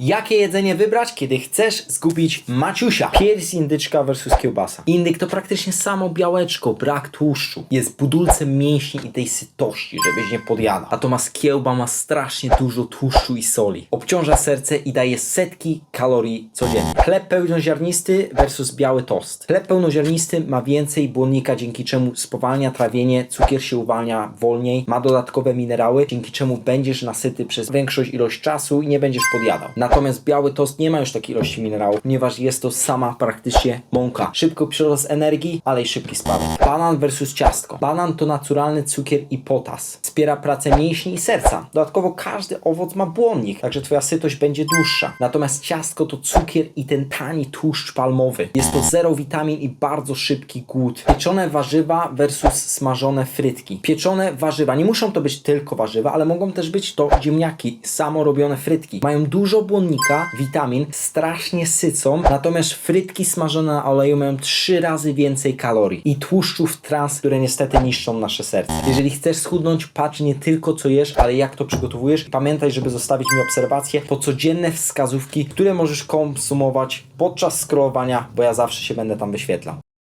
Jakie jedzenie wybrać, kiedy chcesz zgubić Maciusia? Pierś indyczka versus kiełbasa. Indyk to praktycznie samo białeczko, brak tłuszczu. Jest budulcem mięśni i tej sytości, żebyś nie podjadał. Natomiast kiełba ma strasznie dużo tłuszczu i soli. Obciąża serce i daje setki kalorii codziennie. Chleb pełnoziarnisty versus biały tost. Chleb pełnoziarnisty ma więcej błonnika, dzięki czemu spowalnia trawienie, cukier się uwalnia wolniej, ma dodatkowe minerały, dzięki czemu będziesz nasyty przez większość ilość czasu i nie będziesz podjadał. Natomiast biały tost nie ma już takiej ilości minerałów, ponieważ jest to sama praktycznie mąka. Szybko przyrost energii, ale i szybki spadek. Banan versus ciastko. Banan to naturalny cukier i potas. Wspiera pracę mięśni i serca. Dodatkowo każdy owoc ma błonnik, także twoja sytość będzie dłuższa. Natomiast ciastko to cukier i ten tani tłuszcz palmowy. Jest to zero witamin i bardzo szybki głód. Pieczone warzywa versus smażone frytki. Pieczone warzywa, nie muszą to być tylko warzywa, ale mogą też być to ziemniaki, samo robione frytki. Mają dużo błonnika, witamin, strasznie sycą, natomiast frytki smażone na oleju mają trzy razy więcej kalorii i tłuszczów trans, które niestety niszczą nasze serce. Jeżeli chcesz schudnąć, patrz nie tylko co jesz, ale jak to przygotowujesz. Pamiętaj, żeby zostawić mi obserwacje, to codzienne wskazówki, które możesz konsumować podczas scrollowania, bo ja zawsze się będę tam wyświetlał.